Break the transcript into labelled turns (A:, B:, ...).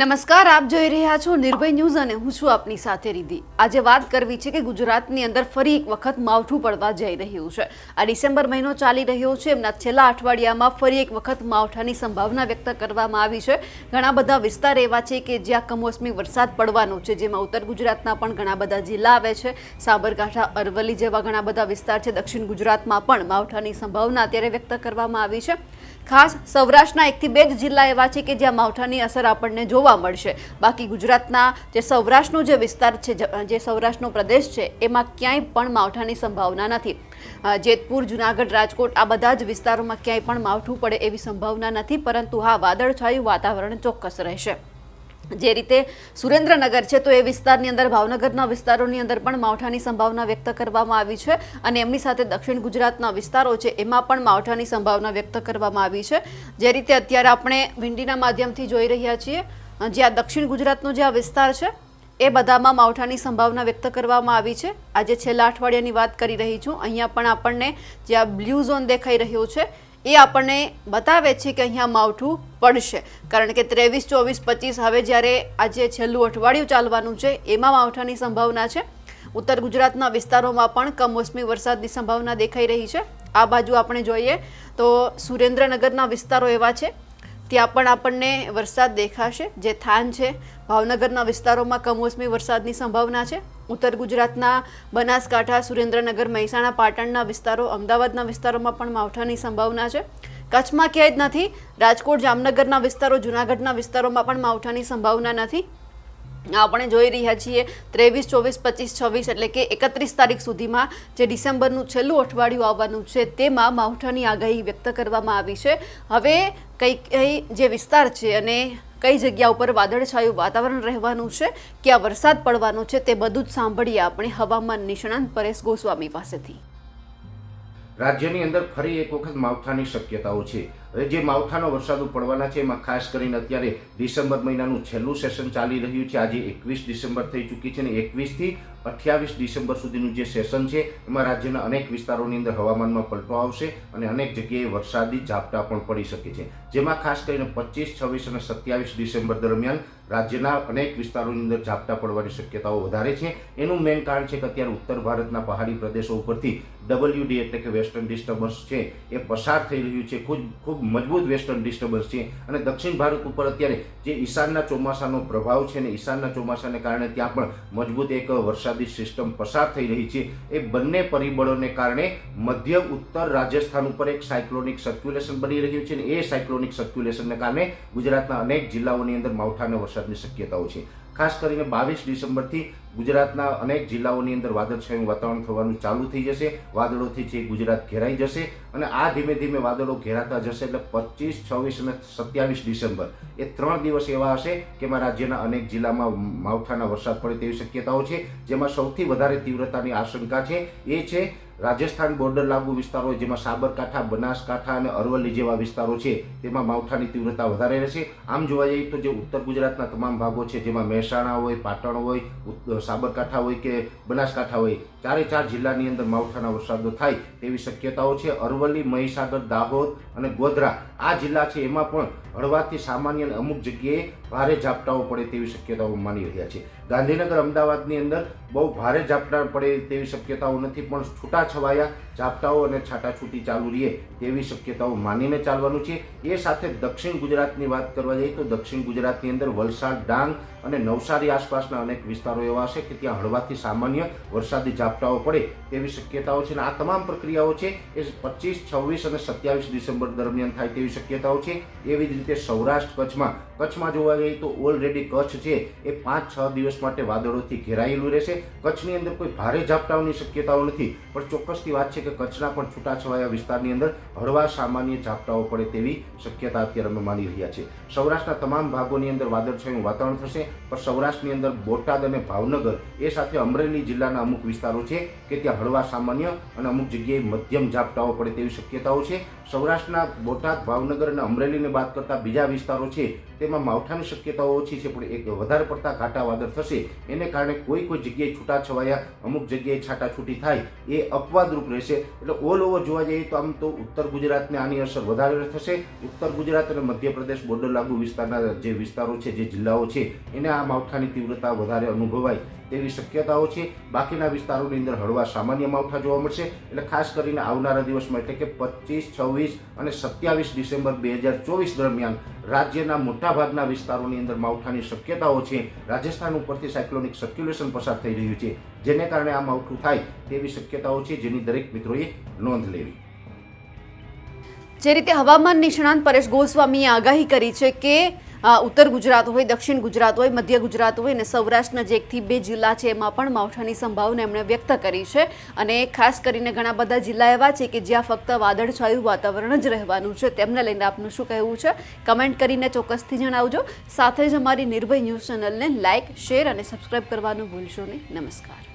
A: નમસ્કાર, આપ જોઈ રહ્યા છો નિર્ભય ન્યૂઝ અને હું છું આપની સાથે રીધિ આજે વાત કરવી છે કે ગુજરાતની અંદર ફરી એક વખત માવઠું પડવા જઈ રહ્યું છે. આ ડિસેમ્બર મહિનો ચાલી રહ્યો છે. એમના છેલ્લા અઠવાડિયામાં ફરી એક વખત માવઠાની સંભાવના વ્યક્ત કરવામાં આવી છે. ઘણા બધા વિસ્તાર એવા છે કે જ્યાં કમોસમી વરસાદ પડવાનો છે, જેમાં ઉત્તર ગુજરાતના પણ ઘણા બધા જિલ્લા આવે છે. સાબરકાંઠા, અરવલ્લી જેવા ઘણા બધા વિસ્તાર છે. દક્ષિણ ગુજરાતમાં પણ માવઠાની સંભાવના અત્યારે વ્યક્ત કરવામાં આવી છે. ખાસ સૌરાષ્ટ્રના એકથી બે જ જિલ્લા એવા છે કે જ્યાં માવઠાની અસર આપણને જોવા મળશે. બાકી ગુજરાતના જે સૌરાષ્ટ્રનો જે વિસ્તાર છે, જે સૌરાષ્ટ્રનો પ્રદેશ છે, એમાં ક્યાંય પણ માવઠાની સંભાવના નથી. જેતપુર, જુનાગઢ, રાજકોટ, આ બધા જ વિસ્તારોમાં ક્યાંય પણ માવઠું પડે એવી સંભાવના નથી, પરંતુ હા, વાદળછાયું વાતાવરણ ચોક્કસ રહેશે. જે રીતે સુરેન્દ્રનગર છે, તો એ વિસ્તારની અંદર, ભાવનગરના વિસ્તારોની અંદર પણ માવઠાની સંભાવના વ્યક્ત કરવામાં આવી છે અને એમની સાથે દક્ષિણ ગુજરાતના વિસ્તારો છે, એમાં પણ માવઠાની સંભાવના વ્યક્ત કરવામાં આવી છે. જે રીતે અત્યારે આપણે વિંડીના માધ્યમથી જોઈ રહ્યા છીએ જ્યાં દક્ષિણ ગુજરાતનો જે આ વિસ્તાર છે, એ બધામાં માવઠાની સંભાવના વ્યક્ત કરવામાં આવી છે. આજે છેલ્લા અઠવાડિયાની વાત કરી રહી છું. અહીંયા પણ આપણને જે આ બ્લુ ઝોન દેખાઈ રહ્યો છે, એ આપણને બતાવે છે કે અહીંયા માવઠું પડશે. કારણ કે ત્રેવીસ, ચોવીસ, પચીસ હવે જ્યારે આજે છેલ્લું અઠવાડિયું ચાલવાનું છે, એમાં માવઠાની સંભાવના છે. ઉત્તર ગુજરાતના વિસ્તારોમાં પણ કમોસમી વરસાદની સંભાવના દેખાઈ રહી છે. આ બાજુ આપણે જોઈએ તો સુરેન્દ્રનગરના વિસ્તારો એવા છે ત્યાં પણ આપણને વરસાદ દેખાશે, જે થાન છે. ભાવનગરના વિસ્તારોમાં કમોસમી વરસાદની સંભાવના છે. ઉત્તર ગુજરાતના બનાસકાંઠા, સુરેન્દ્રનગર, મહેસાણા, પાટણના વિસ્તારો, અમદાવાદના વિસ્તારોમાં પણ માવઠાની સંભાવના છે. કચ્છમાં ક્યાંય જ નથી. રાજકોટ, જામનગરના વિસ્તારો, જૂનાગઢના વિસ્તારોમાં પણ માવઠાની સંભાવના નથી. આપણે જોઈ રહ્યા છીએ ત્રેવીસ, ચોવીસ, પચીસ, છવ્વીસ એટલે કે એકત્રીસ તારીખ સુધીમાં જે ડિસેમ્બરનું છેલ્લું અઠવાડિયું આવવાનું છે તેમાં માવઠાની આગાહી વ્યક્ત કરવામાં આવી છે. હવે કઈ કઈ જે વિસ્તાર છે અને કઈ જગ્યા ઉપર વાદળછાયું વાતાવરણ રહેવાનું છે, ક્યાં વરસાદ પડવાનો છે તે બધું જ સાંભળીએ આપણે હવામાન નિષ્ણાંત પરેશ ગોસ્વામી પાસેથી.
B: રાજ્યની અંદર ફરી એક વખત માવઠાની શક્યતાઓ છે. જે માવઠાનો વરસાદો પડવાના છે, એમાં ખાસ કરીને અત્યારે ડિસેમ્બર મહિનાનું છેલ્લું સેશન ચાલી રહ્યું છે. આજે એકવીસ ડિસેમ્બર થઈ ચૂકી છે અને એકવીસથી અઠ્યાવીસ ડિસેમ્બર સુધીનું જે સેશન છે, એમાં રાજ્યના અનેક વિસ્તારોની અંદર હવામાનમાં પલટો આવશે અને અનેક જગ્યાએ વરસાદી ઝાપટા પણ પડી શકે છે. જેમાં ખાસ કરીને પચીસ, છવ્વીસ અને સત્યાવીસ ડિસેમ્બર દરમિયાન રાજ્યના અનેક વિસ્તારોની અંદર ઝાપટા પડવાની શક્યતાઓ વધારે છે. એનું મેઇન કારણ છે કે અત્યારે ઉત્તર ભારતના પહાડી પ્રદેશો ઉપરથી ડબલ્યુડી એટલે કે વેસ્ટર્ન ડિસ્ટર્બન્સ છે, એ પસાર થઈ રહ્યું છે. ખૂબ ખૂબ મજબૂત વેસ્ટર્ન ડિસ્ટર્બન્સ છે. અને દક્ષિણ ભારત ઉપર અત્યારે જે ઈશાનના ચોમાસાનો પ્રભાવ છે અને ઈશાનના ચોમાસાને કારણે ત્યાં પણ મજબૂત એક વરસાદી સિસ્ટમ પસાર થઈ રહી છે. એ બંને પરિબળોને કારણે મધ્ય ઉત્તર રાજસ્થાન ઉપર એક સાયક્લોનિક સર્ક્યુલેશન બની રહ્યું છે અને એ સાયક્લોનિક સર્ક્યુલેશનને કારણે ગુજરાતના અનેક જિલ્લાઓની અંદર માવઠાના વરસાદની શક્યતાઓ છે. ખાસ કરીને બાવીસ ડિસેમ્બરથી ગુજરાતના અનેક જિલ્લાઓની અંદર વાદળછાયું વાતાવરણ થવાનું ચાલુ થઈ જશે. વાદળોથી જે ગુજરાત ઘેરાઈ જશે અને આ ધીમે ધીમે વાદળો ઘેરાતા જશે એટલે પચીસ, છવ્વીસ અને સત્યાવીસ ડિસેમ્બર એ ત્રણ દિવસ એવા હશે કે એમાં રાજ્યના અનેક જિલ્લામાં માવઠાના વરસાદ પડે તેવી શક્યતાઓ છે. જેમાં સૌથી વધારે તીવ્રતાની આશંકા છે એ છે રાજસ્થાન બોર્ડર લાગુ વિસ્તારો જેમાં સાબરકાંઠા, બનાસકાંઠા અને અરવલ્લી જેવા વિસ્તારો છે તેમાં માવઠાની તીવ્રતા વધારે રહેશે. આમ જોવા જઈએ તો જે ઉત્તર ગુજરાતના તમામ ભાગો છે જેમાં મહેસાણા હોય, પાટણ હોય સાબરકાંઠા હોય કે બનાસકાંઠા હોય, ચારે ચાર જિલ્લાની અંદર માવઠાના વરસાદો થાય તેવી શક્યતાઓ છે. અરવલ્લી, મહીસાગર, દાહોદ અને ગોધરા આ જિલ્લા છે. એમાં પણ હળવાથી સામાન્ય અને અમુક જગ્યાએ ભારે ઝાપટાઓ પડે તેવી શક્યતાઓ માની રહ્યા છે. ગાંધીનગર અમદાવાદની અંદર બહુ ભારે ઝાપટા પડે તેવી શક્યતાઓ નથી, પણ છૂટા છવાયા ઝાપટાઓ અને છાટાછૂટી ચાલુ રહે તેવી શક્યતાઓ માનીને ચાલવાનું છે. એ સાથે દક્ષિણ ગુજરાતની વાત કરવા જઈએ તો દક્ષિણ ગુજરાતની અંદર વલસાડ, ડાંગ અને નવસારી આસપાસના અનેક વિસ્તારો એવા છે કે ત્યાં હળવાથી સામાન્ય વરસાદી ઝાપટાઓ પડે તેવી શક્યતાઓ છે અને આ તમામ પ્રક્રિયાઓ છે એ પચીસ, છવ્વીસ અને સત્યાવીસ ડિસેમ્બર દરમિયાન થાય તેવી શક્યતાઓ છે. એવી જ રીતે સૌરાષ્ટ્ર કચ્છમાં કચ્છમાં જોવા જઈએ તો ઓલરેડી કચ્છ છે એ પાંચ, છ દિવસ માટે વાદળોથી ઘેરાયેલું રહેશે. કચ્છની અંદર કોઈ ભારે ઝાપટાઓની શક્યતાઓ નથી. પણ ચોક્કસથી વાત છે કે કચ્છના પણ છૂટાછવાયા વિસ્તારની અંદર હળવા સામાન્ય ઝાપટાઓ પડે તેવી શક્યતા અત્યારે અમે માની રહ્યા છે સૌરાષ્ટ્રના તમામ ભાગોની અંદર વાદળછાયું વાતાવરણ થશે. પણ સૌરાષ્ટ્રની અંદર બોટાદ અને ભાવનગર એ સાથે અમરેલી જિલ્લાના અમુક વિસ્તારો છે કે ત્યાં હળવા સામાન્ય અને અમુક જગ્યાએ મધ્યમ ઝાપટાઓ પડે તેવી શક્યતાઓ છે. સૌરાષ્ટ્રના બોટાદ, ભાવનગર અને અમરેલીને બાદ કરતા બીજા વિસ્તારો છે તેમાં માવઠાની શક્યતાઓ ઓછી છે, પણ એક વધારે પડતા ઘાટા વાદળ થશે. એને કારણે કોઈ કોઈ જગ્યાએ છૂટાછવાયા, અમુક જગ્યાએ છાટાછૂટી થાય, એ અપવાદરૂપ રહેશે. એટલે ઓલ ઓવર જોવા જઈએ તો આમ તો ઉત્તર ગુજરાતને આની અસર વધારે થશે. ઉત્તર ગુજરાત અને મધ્યપ્રદેશ બોર્ડર લાગુ વિસ્તારના જે વિસ્તારો છે, જે જિલ્લાઓ છે, એને આ માવઠાની તીવ્રતા વધારે અનુભવાય. તેવી શક્યતાઓ છે. બાકીના વિસ્તારોની અંદર હળવા સામાન્ય માવઠા જોવા મળશે એટલે ખાસ કરીને આવનારા દિવસમાં એટલે કે પચીસ, છવ્વીસ અને સત્યાવીસ ડિસેમ્બર બે હજાર ચોવીસ દરમિયાન રાજ્યના મોટાભાગના વિસ્તારોની અંદર માવઠાની શક્યતાઓ છે. રાજસ્થાન ઉપરથી સાયક્લોનિક સર્ક્યુલેશન પસાર થઈ રહ્યું છે. જેને કારણે આ માવઠું થાય તેવી શક્યતાઓ છે જેની દરેક મિત્રોએ નોંધ લેવી.
A: જે રીતે હવામાન નિષ્ણાંત પરેશ ગોસ્વામીએ આગાહી કરી છે કે ઉત્તર ગુજરાત હોય, દક્ષિણ ગુજરાત હોય, મધ્ય ગુજરાત હોય અને સૌરાષ્ટ્રના જે એકથી બે જિલ્લા છે, એમાં પણ માવઠાની સંભાવના એમણે વ્યક્ત કરી છે. અને ખાસ કરીને ઘણા બધા જિલ્લા એવા છે કે જ્યાં ફક્ત વાદળછાયું વાતાવરણ જ રહેવાનું છે. તેમને લઈને આપનું શું કહેવું છે? કમેન્ટ કરીને ચોક્કસથી જણાવજો. સાથે જ અમારી નિર્ભય ન્યૂઝ ચેનલને લાઇક શેર અને સબસ્ક્રાઇબ કરવાનું ભૂલશો નહીં. નમસ્કાર.